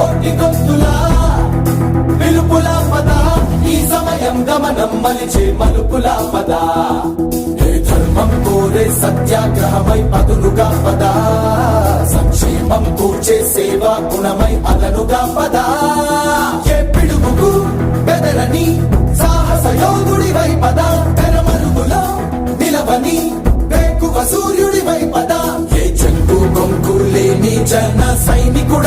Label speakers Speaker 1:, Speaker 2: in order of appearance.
Speaker 1: కోటి గొంతుల పిలుపుల పద. ఈ సమయం గమనం మలిచే మలుపుల పద. ఏ ధర్మం కోరే సత్యాగ్రహమై పదులుగా పద. సంక్షేమం కూర్చే సేవా గుణమై అదనుగా పద. ఏ పిడుగుకు బెదరని సాహస యోధుడివై పద. తెరమరుగులో నిలవని వేకువ సూర్యుడివై పద. ఏ చెంకు కొంకు లేని జన సైనికుడ